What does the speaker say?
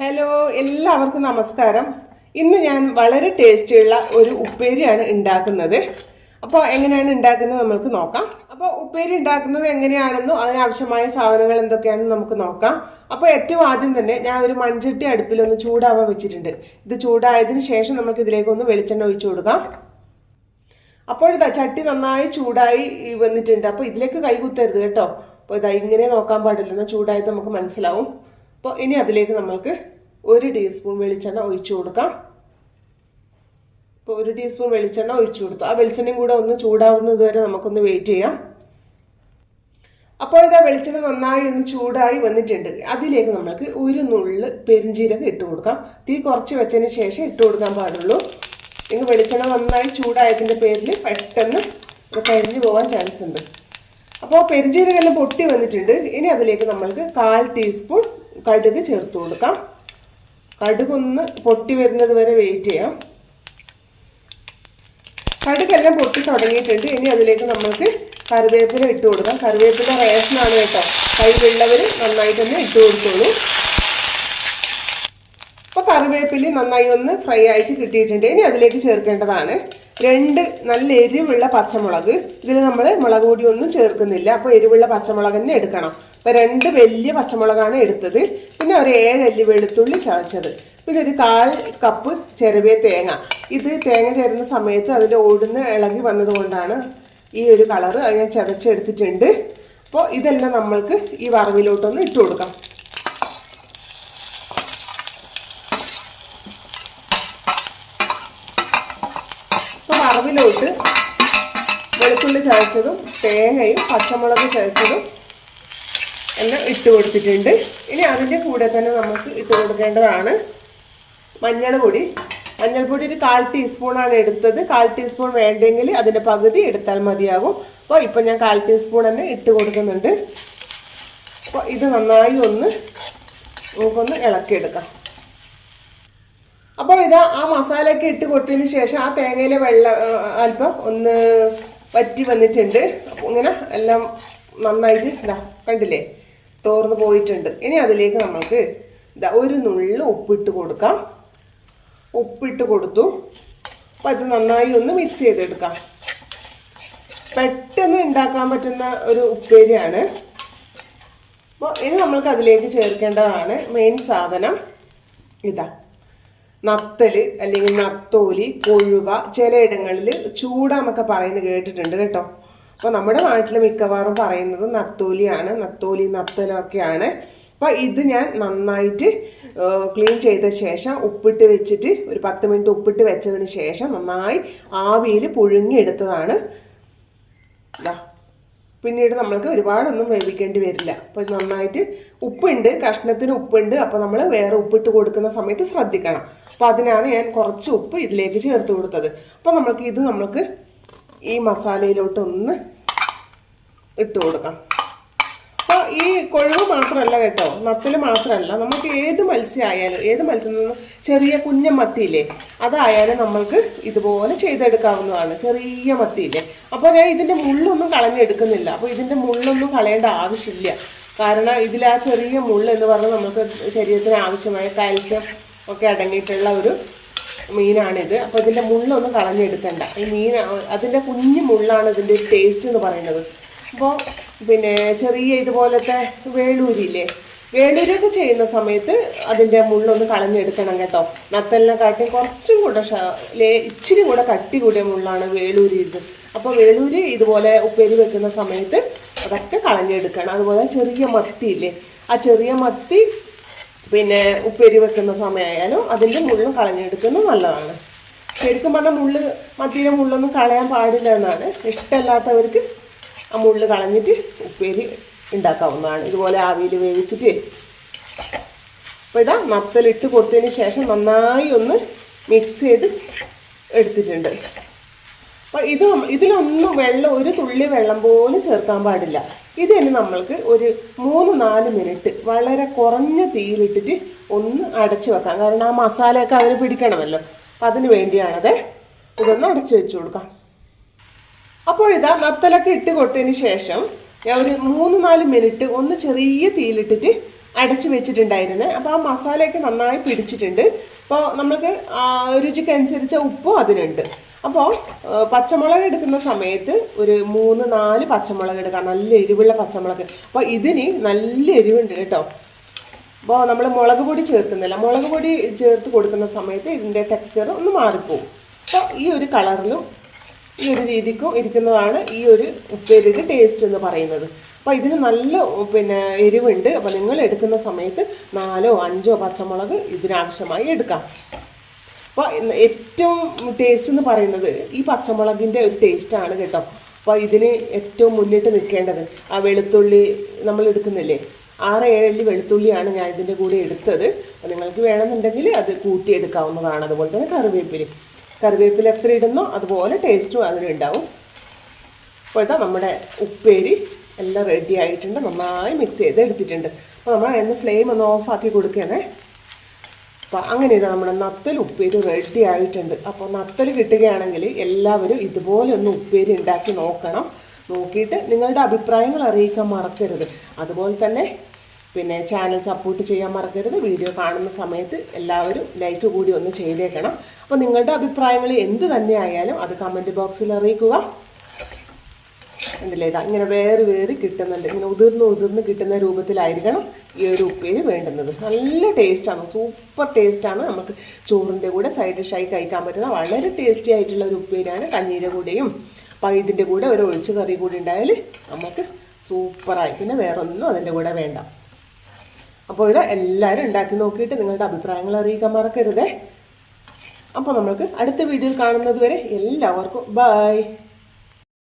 Hello എല്ലാവർക്കും നമസ്കാരം. ഇന്ന് ഞാൻ വളരെ ടേസ്റ്റിയുള്ള ഒരു ഉപ്പേരിയാണ് ഉണ്ടാക്കുന്നത് അപ്പോൾ എങ്ങനെയാണ് ഉണ്ടാക്കുന്നത് നമുക്ക് നോക്കാം. അപ്പോൾ ഉപ്പേരി ഉണ്ടാക്കുന്നത് എങ്ങനെയാണെന്നും അതിനാവശ്യമായ സാധനങ്ങൾ എന്തൊക്കെയാണെന്ന് നമുക്ക് നോക്കാം. അപ്പോൾ ഏറ്റവും ആദ്യം തന്നെ ഞാൻ ഒരു മൺചട്ടി അടുപ്പിലൊന്ന് ചൂടാവാൻ വെച്ചിട്ടുണ്ട്. ഇത് ചൂടായതിന് ശേഷം നമുക്ക് ഇതിലേക്ക് ഒന്ന് വെളിച്ചെണ്ണ ഒഴിച്ചു കൊടുക്കാം. അപ്പോഴിതാ ചട്ടി നന്നായി ചൂടായി വന്നിട്ടുണ്ട്. അപ്പോൾ ഇതിലേക്ക് കൈ കുത്തരുത് കേട്ടോ. അപ്പോൾ ഇതാ ഇങ്ങനെ നോക്കാൻ പാടില്ല. എന്നാൽ ചൂടായത് നമുക്ക് മനസ്സിലാവും. അപ്പോൾ ഇനി അതിലേക്ക് നമ്മൾക്ക് ഒരു ടീസ്പൂൺ വെളിച്ചെണ്ണ ഒഴിച്ചു കൊടുക്കാം. ഇപ്പോൾ ഒരു ടീസ്പൂൺ വെളിച്ചെണ്ണ ഒഴിച്ചു കൊടുത്തു. ആ വെളിച്ചെണ്ണയും കൂടെ ഒന്ന് ചൂടാവുന്നത് വരെ നമുക്കൊന്ന് വെയിറ്റ് ചെയ്യാം. അപ്പോൾ ഇതാ വെളിച്ചെണ്ണ നന്നായി ഒന്ന് ചൂടായി വന്നിട്ടുണ്ട്. അതിലേക്ക് നമ്മൾക്ക് ഒരു നുള്ള് പെരിഞ്ചീരകം ഇട്ട് കൊടുക്കാം. തീ കുറച്ച് വെച്ചതിന് ശേഷം ഇട്ട് കൊടുക്കാൻ പാടുള്ളൂ. നിങ്ങൾ വെളിച്ചെണ്ണ നന്നായി ചൂടായതിന്റെ പേരിൽ പെട്ടെന്ന് കരിഞ്ഞു പോകാൻ ചാൻസ് ഉണ്ട്. അപ്പോൾ പെരിഞ്ചീരകം എല്ലാം പൊട്ടി വന്നിട്ടുണ്ട്. ഇനി അതിലേക്ക് നമ്മൾക്ക് കാൽ ടീസ്പൂൺ കടുക് ചേർത്ത് കൊടുക്കാം. കടുകൊന്ന് പൊട്ടി വരുന്നത് വരെ വെയിറ്റ് ചെയ്യാം. കടുകെല്ലാം പൊട്ടി തുടങ്ങിയിട്ടുണ്ട്. ഇനി അതിലേക്ക് നമ്മൾക്ക് കറിവേപ്പില ഇട്ട് കൊടുക്കാം. കറിവേപ്പില റേഷനാണ് കേട്ടോ. കയ്യിലുള്ളവർ നന്നായിട്ടൊന്ന് ഇട്ട് കൊടുത്തോളൂ. കറിവേപ്പില നന്നായി ഒന്ന് ഫ്രൈ ആയിട്ട് കിട്ടിയിട്ടുണ്ട്. ഇനി അതിലേക്ക് ചേർക്കേണ്ടതാണ് രണ്ട് നല്ല എരിവുള്ള പച്ചമുളക്. ഇതിൽ നമ്മൾ മുളക് പൊടി ഒന്നും ചേർക്കുന്നില്ല. അപ്പോൾ എരിവുള്ള പച്ചമുളക് തന്നെ എടുക്കണം. അപ്പോൾ രണ്ട് വലിയ പച്ചമുളകാണ് എടുത്തത്. പിന്നെ ഒരു ഏഴല്ലി വെളുത്തുള്ളി ചതച്ചത്. പിന്നെ ഒരു കാൽ കപ്പ് ചെറുവിയ തേങ്ങ. ഇത് തേങ്ങ ചേരുന്ന സമയത്ത് അതിന്റെ ഓടുന്ന് ഇളകി വന്നതുകൊണ്ടാണ് ഈ ഒരു കളറ് അത് ഞാൻ ചതച്ചെടുത്തിട്ടുണ്ട്. അപ്പോൾ ഇതെല്ലാം നമ്മൾക്ക് ഈ വറവിലോട്ടൊന്ന് ഇട്ട് കൊടുക്കാം. അപ്പോൾ വറവിലോട്ട് വെളുത്തുള്ളി ചതച്ചതും തേങ്ങയും പച്ചമുളക് ചതച്ചതും എല്ലാം ഇട്ട് കൊടുത്തിട്ടുണ്ട്. ഇനി അതിന്റെ കൂടെ തന്നെ നമുക്ക് ഇട്ട് കൊടുക്കേണ്ടതാണ് മഞ്ഞൾ പൊടി. മഞ്ഞൾപ്പൊടി ഒരു കാൽ ടീസ്പൂണാണ് എടുത്തത്. കാൽ ടീസ്പൂൺ വേണ്ടെങ്കിൽ അതിന്റെ പകുതി എടുത്താൽ മതിയാകും. അപ്പോൾ ഇപ്പം ഞാൻ കാൽ ടീസ്പൂൺ തന്നെ ഇട്ട് കൊടുക്കുന്നുണ്ട്. അപ്പോൾ ഇത് നന്നായി ഒന്ന് നമുക്കൊന്ന് ഇളക്കിയെടുക്കാം. അപ്പോൾ ഇതാ ആ മസാലയൊക്കെ ഇട്ട് കൊടുത്തതിന് ശേഷം ആ തേങ്ങയിലെ വെള്ളം അല്പം ഒന്ന് വറ്റി വന്നിട്ടുണ്ട്. അപ്പോൾ ഇങ്ങനെ എല്ലാം നന്നായിട്ട് ഇതാ കണ്ടില്ലേ? തോർന്ന് പോയിട്ടുണ്ട്. ഇനി അതിലേക്ക് നമ്മൾക്ക് ഇതാ ഒരു നുള്ളു ഉപ്പിട്ട് കൊടുക്കാം. ഉപ്പിട്ട് കൊടുത്തു. അപ്പോൾ അത് നന്നായി ഒന്ന് മിക്സ് ചെയ്തെടുക്കാം. പെട്ടെന്ന് ഉണ്ടാക്കാൻ പറ്റുന്ന ഒരു ഉപ്പേരിയാണ്. അപ്പോൾ ഇനി നമ്മൾക്ക് അതിലേക്ക് ചേർക്കേണ്ടതാണ് മെയിൻ സാധനം. ഇതാ. നത്തൽ അല്ലെങ്കിൽ നത്തോലി കൊഴുവ ചിലയിടങ്ങളിൽ ചൂട എന്നൊക്കെ പറയുന്നത് കേട്ടിട്ടുണ്ട് കേട്ടോ. അപ്പോൾ നമ്മുടെ നാട്ടിൽ മിക്കവാറും പറയുന്നത് നത്തോലിയാണ്. നത്തോലി നത്തലൊക്കെയാണ്. അപ്പോൾ ഇത് ഞാൻ നന്നായിട്ട് ക്ലീൻ ചെയ്ത ശേഷം ഉപ്പിട്ട് വെച്ചിട്ട് ഒരു പത്ത് മിനിറ്റ് ഉപ്പിട്ട് വെച്ചതിന് ശേഷം നന്നായി ആവിയിൽ പുഴുങ്ങിയെടുത്തതാണ്. ദാ. പിന്നീട് നമ്മൾക്ക് ഒരുപാടൊന്നും വേവിക്കേണ്ടി വരില്ല. അപ്പോൾ ഇത് നന്നായിട്ട് ഉപ്പുണ്ട് കഷ്ണത്തിന് ഉപ്പുണ്ട്. അപ്പോൾ നമ്മൾ വേറെ ഉപ്പിട്ട് കൊടുക്കുന്ന സമയത്ത് ശ്രദ്ധിക്കണം. അപ്പോൾ അതിനാണ് ഞാൻ കുറച്ച് ഉപ്പ് ഇതിലേക്ക് ചേർത്ത് കൊടുത്തത്. അപ്പോൾ നമ്മൾക്ക് ഇത് നമ്മൾക്ക് ഈ മസാലയിലോട്ടൊന്ന് ഇട്ട് കൊടുക്കാം. കൊഴുവ് മാത്രമല്ല കേട്ടോ. നത്തിൽ മാത്രമല്ല. നമുക്ക് ഏത് മത്സ്യം ആയാലും ഏത് മത്സ്യം ചെറിയ കുഞ്ഞ മത്തിയില്ലേ അതായാലും നമ്മൾക്ക് ഇതുപോലെ ചെയ്തെടുക്കാവുന്നതാണ്. ചെറിയ മത്തിയില്ലേ. അപ്പോൾ ഞാൻ ഇതിന്റെ മുള്ളൊന്നും കളഞ്ഞെടുക്കുന്നില്ല. അപ്പോൾ ഇതിന്റെ മുള്ളൊന്നും കളയേണ്ട ആവശ്യമില്ല. കാരണം ഇതിൽ ആ ചെറിയ മുള്ള എന്ന് പറഞ്ഞാൽ നമുക്ക് ശരീരത്തിന് ആവശ്യമായ കാൽസ്യം ഒക്കെ അടങ്ങിയിട്ടുള്ള ഒരു മീനാണിത്. അപ്പോൾ ഇതിന്റെ മുള്ളൊന്നും കളഞ്ഞെടുക്കണ്ട. ഈ മീൻ അതിന്റെ കുഞ്ഞു മുള്ളാണ് ഇതിന്റെ ടേസ്റ്റ് എന്ന് പറയുന്നത്. അപ്പോൾ പിന്നെ ചെറിയ ഇതുപോലത്തെ വേളൂരില്ലേ? വേളൂരൊക്കെ ചെയ്യുന്ന സമയത്ത് അതിന്റെ മുള്ളൊന്ന് കളഞ്ഞെടുക്കണം കേട്ടോ. നത്തലിനെ കാട്ടി കുറച്ചും കൂടെ ലേ- ഇച്ചിരി കൂടെ കട്ടി കൂടിയ മുള്ളാണ് വേളൂരി ഇത്. അപ്പോൾ വേളൂരി ഇതുപോലെ ഉപ്പേരി വെക്കുന്ന സമയത്ത് അതൊക്കെ കളഞ്ഞെടുക്കണം. അതുപോലെ ചെറിയ മത്തി ഇല്ലേ ആ ചെറിയ മത്തി പിന്നെ ഉപ്പേരി വെക്കുന്ന സമയമായാലും അതിന്റെ മുള്ളും കളഞ്ഞെടുക്കുന്നത് നല്ലതാണ്. ശരിക്കും പറഞ്ഞാൽ മുള്ള് മത്തിയുടെ മുള്ളൊന്നും കളയാൻ പാടില്ല എന്നാണ്. ഇഷ്ടമല്ലാത്തവർക്ക് ആ മുള്ളിൽ കളഞ്ഞിട്ട് ഉപ്പേരി ഉണ്ടാക്കാവുന്നതാണ്. ഇതുപോലെ ആവിയിൽ വേവിച്ചിട്ട് അപ്പോൾ ഇതാ മത്തലിട്ട് കൊടുത്തതിന് ശേഷം നന്നായി ഒന്ന് മിക്സ് ചെയ്ത് എടുത്തിട്ടുണ്ട്. അപ്പോൾ ഇത് ഇതിലൊന്നും വെള്ളം ഒരു തുള്ളി വെള്ളം പോലും ചേർക്കാൻ പാടില്ല. ഇത് തന്നെ നമ്മൾക്ക് ഒരു മൂന്ന് നാല് മിനിറ്റ് വളരെ കുറഞ്ഞ തീയിലിട്ടിട്ട് ഒന്ന് അടച്ചു വെക്കാം. കാരണം ആ മസാലയൊക്കെ അതിന് പിടിക്കണമല്ലോ. അപ്പം അതിന് വേണ്ടിയാണത്. ഇതൊന്ന് അടച്ചു വെച്ച് കൊടുക്കാം. അപ്പോൾ ഇതാ നത്തലൊക്കെ ഇട്ട് കൊടുത്തതിന് ശേഷം ഞാൻ ഒരു മൂന്ന് നാല് മിനിറ്റ് ഒന്ന് ചെറിയ തീയിലിട്ടിട്ട് അടച്ചു വെച്ചിട്ടുണ്ടായിരുന്നത് അപ്പോൾ ആ മസാലയൊക്കെ നന്നായി പിടിച്ചിട്ടുണ്ട്. അപ്പോൾ നമുക്ക് രുചിക്കനുസരിച്ച ഉപ്പും അതിനുണ്ട് അപ്പോൾ പച്ചമുളക് എടുക്കുന്ന സമയത്ത് ഒരു മൂന്ന് നാല് പച്ചമുളക് എടുക്കാം. നല്ല എരിവുള്ള പച്ചമുളക്. അപ്പോൾ ഇതിന് നല്ല എരിവുണ്ട് കേട്ടോ. അപ്പോൾ നമ്മൾ മുളക് പൊടി ചേർക്കുന്നില്ല. മുളക് പൊടി ചേർത്ത് കൊടുക്കുന്ന സമയത്ത് ഇതിന്റെ ടെക്സ്ചർ ഒന്ന് മാറിപ്പോവും. അപ്പോൾ ഈ ഒരു കളറിലും ഈ ഒരു രീതിക്കും ഇരിക്കുന്നതാണ് ഈ ഒരു ഉപ്പേരിയുടെ ടേസ്റ്റ് എന്ന് പറയുന്നത്. അപ്പോൾ ഇതിന് നല്ല പിന്നെ എരിവുണ്ട്. അപ്പോൾ നിങ്ങൾ എടുക്കുന്ന സമയത്ത് നാലോ അഞ്ചോ പച്ചമുളക് ഇതിനാവശ്യമായി എടുക്കാം. അപ്പോൾ ഏറ്റവും ടേസ്റ്റ് എന്ന് പറയുന്നത് ഈ പച്ചമുളകിന്റെ ഒരു ടേസ്റ്റാണ് കേട്ടോ. അപ്പോൾ ഇതിന് ഏറ്റവും മുന്നിട്ട് നിൽക്കേണ്ടത് ആ വെളുത്തുള്ളി നമ്മൾ എടുക്കുന്നില്ലേ? ആറ് ഏഴല്ലി വെളുത്തുള്ളിയാണ് ഞാൻ ഇതിന്റെ കൂടെ എടുത്തത്. നിങ്ങൾക്ക് വേണമെന്നുണ്ടെങ്കിൽ അത് കൂട്ടിയെടുക്കാവുന്നതാണ്. അതുപോലെ തന്നെ കറിവേപ്പില കറിവേപ്പില എത്ര ഇടുന്നോ അതുപോലെ ടേസ്റ്റും അതിനുണ്ടാവും അപ്പോൾ നമ്മുടെ ഉപ്പേരി. എല്ലാം റെഡി ആയിട്ടുണ്ട്. നന്നായി മിക്സ് ചെയ്ത് എടുത്തിട്ടുണ്ട്. അപ്പോൾ നമ്മൾ അതിന് ഫ്ലെയിം ഒന്ന് ഓഫാക്കി കൊടുക്കണേ അപ്പോൾ അങ്ങനെ ഇതാ നമ്മുടെ നത്തൽ ഉപ്പേരി റെഡി ആയിട്ടുണ്ട്. അപ്പോൾ നത്തൽ കിട്ടുകയാണെങ്കിൽ എല്ലാവരും ഇതുപോലെ ഒന്ന് ഉപ്പേരി ഉണ്ടാക്കി നോക്കണം. നോക്കിയിട്ട് നിങ്ങളുടെ അഭിപ്രായങ്ങൾ അറിയിക്കാൻ മറക്കരുത്. അതുപോലെ തന്നെ പിന്നെ ചാനൽ സപ്പോർട്ട് ചെയ്യാൻ മറക്കരുത്. വീഡിയോ കാണുന്ന സമയത്ത് എല്ലാവരും ലൈക്ക് കൂടി ഒന്ന് ചെയ്തേക്കണം. അപ്പോൾ നിങ്ങളുടെ അഭിപ്രായങ്ങൾ എന്ത് തന്നെ ആയാലും അത് കമന്റ് ബോക്സിൽ അറിയിക്കുക. എന്തല്ലേ ഇതാ ഇങ്ങനെ വേറെ വേറെ കിട്ടുന്നുണ്ട്. ഇങ്ങനെ ഉതിർന്ന് ഉതിർന്ന് കിട്ടുന്ന രൂപത്തിലായിരിക്കണം ഈ ഒരു ഉപ്പേരി വേണ്ടുന്നത്. നല്ല ടേസ്റ്റാണ് സൂപ്പർ ടേസ്റ്റാണ് നമുക്ക് ചോറിന്റെ കൂടെ സൈഡ് ഡിഷായി കഴിക്കാൻ പറ്റുന്ന വളരെ ടേസ്റ്റി ആയിട്ടുള്ള ഒരു ഉപ്പേരിയാണ് കഞ്ഞീരെ കൂടെയും പൈതിന്റെ കൂടെ ഒരു ഒഴിച്ച് കറി കൂടി ഉണ്ടായാൽ നമുക്ക് സൂപ്പറായി പിന്നെ വേറൊന്നും അതിന്റെ കൂടെ വേണ്ട. അപ്പോൾ ഇത് എല്ലാവരും ഉണ്ടാക്കി നോക്കിയിട്ട് നിങ്ങളുടെ അഭിപ്രായങ്ങൾ അറിയിക്കാൻ മറക്കരുതേ. അപ്പോൾ നമുക്ക് അടുത്ത വീഡിയോയിൽ കാണുന്നത് വരെ എല്ലാവർക്കും ബൈ.